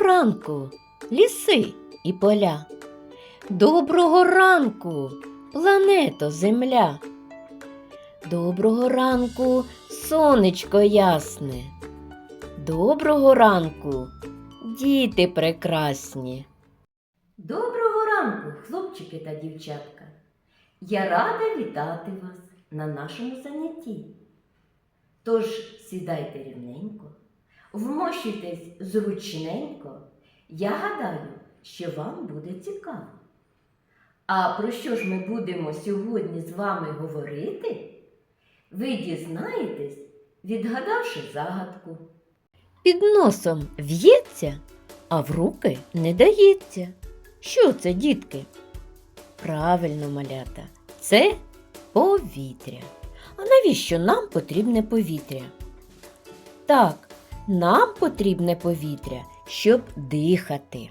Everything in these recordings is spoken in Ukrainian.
ранку, ліси і поля. Доброго ранку, плането Земля. Доброго ранку, сонечко ясне. Доброго ранку, діти прекрасні. Доброго ранку, хлопчики та дівчатка. Я рада вітати вас на нашому занятті. Тож сідайте рівненько, вмощуйтесь зручненько. Я гадаю, що вам буде цікаво. А про що ж ми будемо сьогодні з вами говорити? Ви дізнаєтесь, відгадавши загадку. Під носом в'ється, а в руки не дається. Що це, дітки? Правильно, малята, це повітря. А навіщо нам потрібне повітря? Так, нам потрібне повітря, щоб дихати.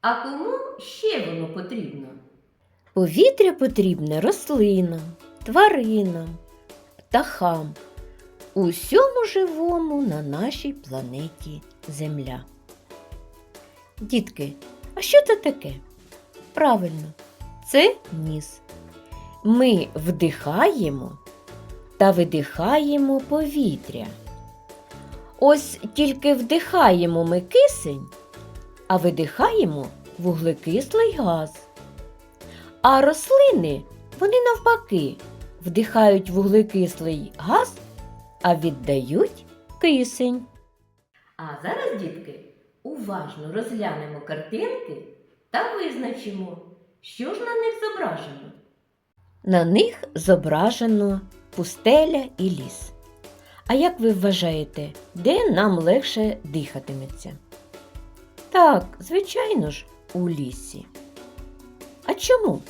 А кому ще воно потрібно? Повітря потрібне рослинам, тваринам, птахам, усьому живому на нашій планеті Земля. Дітки, а що це таке? Правильно, це ніс. Ми вдихаємо та видихаємо повітря. Ось тільки вдихаємо ми кисень, а видихаємо вуглекислий газ. А рослини, вони навпаки, вдихають вуглекислий газ, а віддають кисень. А зараз, дітки, уважно розглянемо картинки та визначимо, що ж на них зображено. На них зображено пустеля і ліс. А як ви вважаєте, де нам легше дихатиметься? Так, звичайно ж, у лісі. А чому?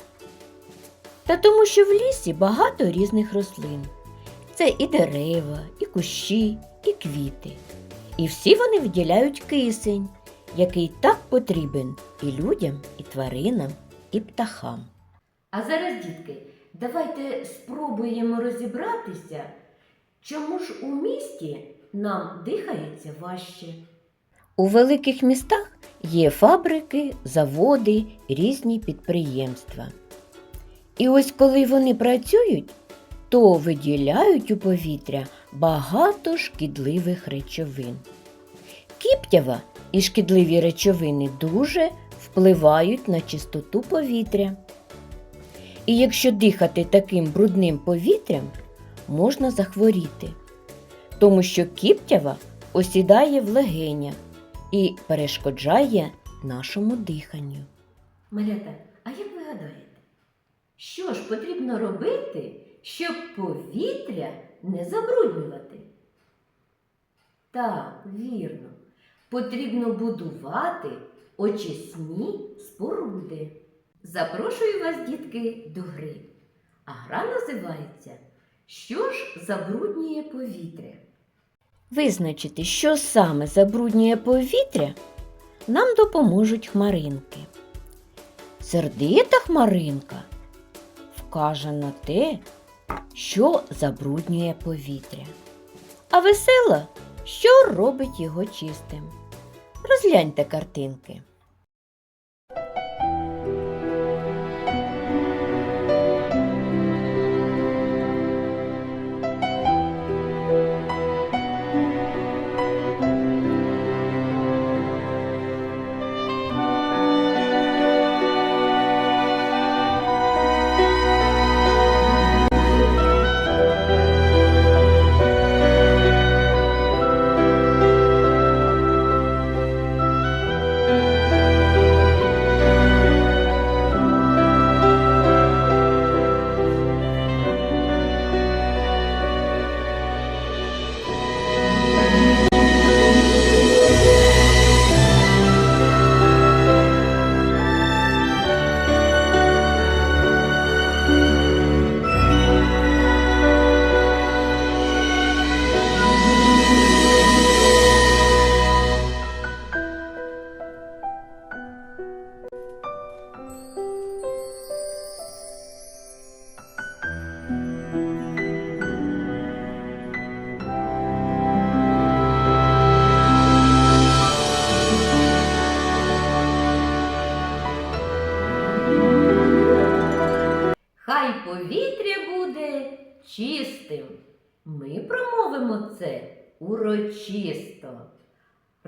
Та тому, що в лісі багато різних рослин. Це і дерева, і кущі, і квіти. І всі вони виділяють кисень, який так потрібен і людям, і тваринам, і птахам. А зараз, дітки, давайте спробуємо розібратися, чому ж у місті нам дихається важче. У великих містах є фабрики, заводи, різні підприємства. І ось коли вони працюють, то виділяють у повітря багато шкідливих речовин. Кіптява і шкідливі речовини дуже впливають на чистоту повітря. І якщо дихати таким брудним повітрям, можна захворіти, тому що кіптява осідає в легенях і перешкоджає нашому диханню. Малята, а як ви гадаєте, що ж потрібно робити, щоб повітря не забруднювати? Так, вірно, потрібно будувати очисні споруди. Запрошую вас, дітки, до гри. А гра називається Що ж забруднює повітря? Визначити, що саме забруднює повітря, нам допоможуть хмаринки. Сердита хмаринка вкаже на те, що забруднює повітря. А весела, що робить його чистим. Розгляньте картинки.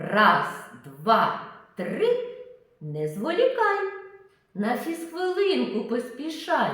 Раз, два, три. Не зволікай. На фізхвилинку поспішай.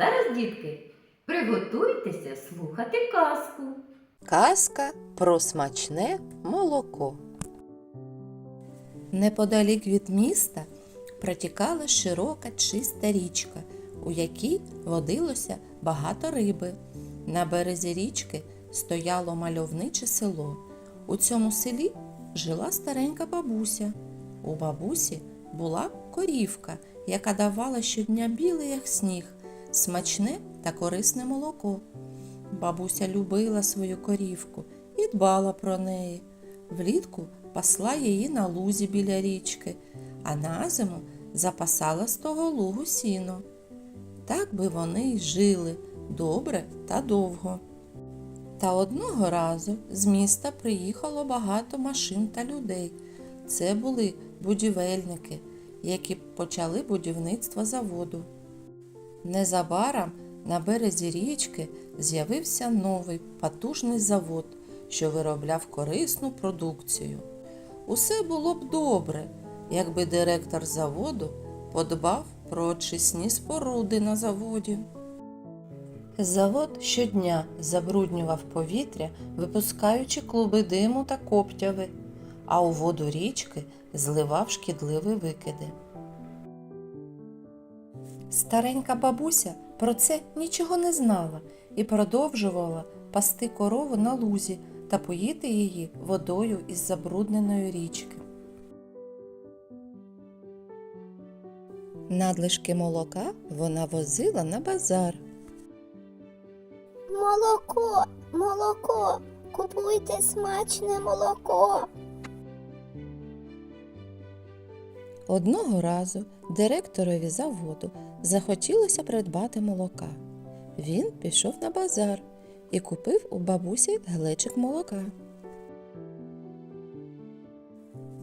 Зараз, дітки, приготуйтеся слухати казку. Казка про смачне молоко. Неподалік від міста протікала широка чиста річка, у якій водилося багато риби. На березі річки стояло мальовниче село. У цьому селі жила старенька бабуся. У бабусі була корівка, яка давала щодня біле, як сніг, смачне та корисне молоко. Бабуся любила свою корівку і дбала про неї. Влітку пасла її на лузі біля річки, а на зиму запасала з того лугу сіно. Так би вони й жили добре та довго. Та одного разу з міста приїхало багато машин та людей. Це були будівельники, які почали будівництво заводу. Незабаром на березі річки з'явився новий потужний завод, що виробляв корисну продукцію. Усе було б добре, якби директор заводу подбав про очисні споруди на заводі. Завод щодня забруднював повітря, випускаючи клуби диму та коптяви, а у воду річки зливав шкідливі викиди. Старенька бабуся про це нічого не знала і продовжувала пасти корову на лузі та поїти її водою із забрудненої річки. Надлишки молока вона возила на базар. Молоко, молоко, купуйте смачне молоко. Одного разу директорові заводу захотілося придбати молока. Він пішов на базар і купив у бабусі глечик молока.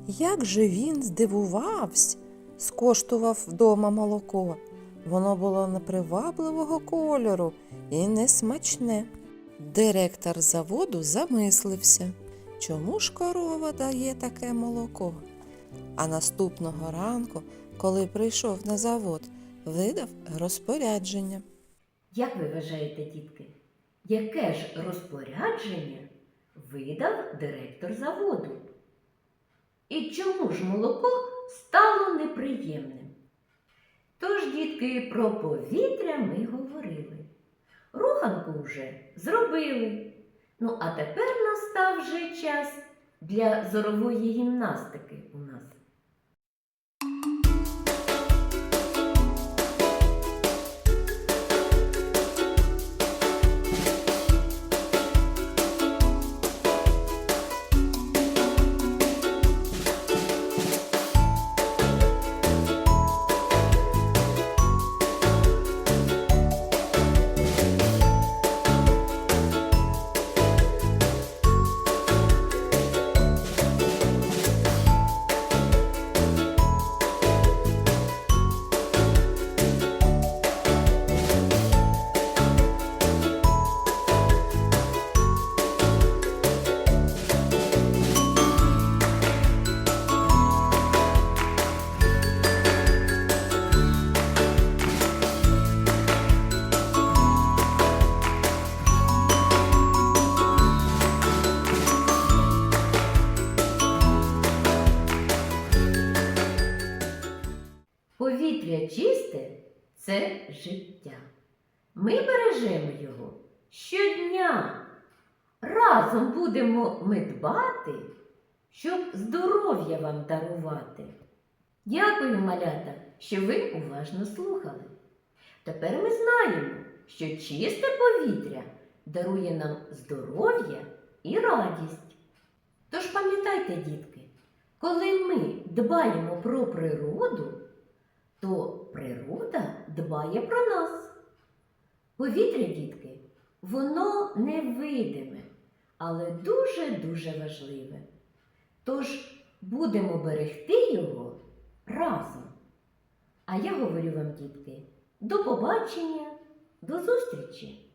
Як же він здивувався, скоштував вдома молоко. Воно було непривабливого кольору і несмачне. Директор заводу замислився, чому ж корова дає таке молоко. А наступного ранку, коли прийшов на завод, видав розпорядження. Як ви вважаєте, дітки, яке ж розпорядження видав директор заводу? І чому ж молоко стало неприємним? Тож, дітки, про повітря ми говорили. Руханку вже зробили. Ну, а тепер настав вже час для зорової гімнастики це життя. Ми бережемо його щодня. Разом будемо ми дбати, щоб здоров'я вам дарувати. Дякую, малята, що ви уважно слухали. Тепер ми знаємо, що чисте повітря дарує нам здоров'я і радість. Тож пам'ятайте, дітки, коли ми дбаємо про природу, то природа дбає про нас. Повітря, дітки, воно невидиме, але дуже-дуже важливе. Тож будемо берегти його разом. А я говорю вам, дітки, до побачення, до зустрічі!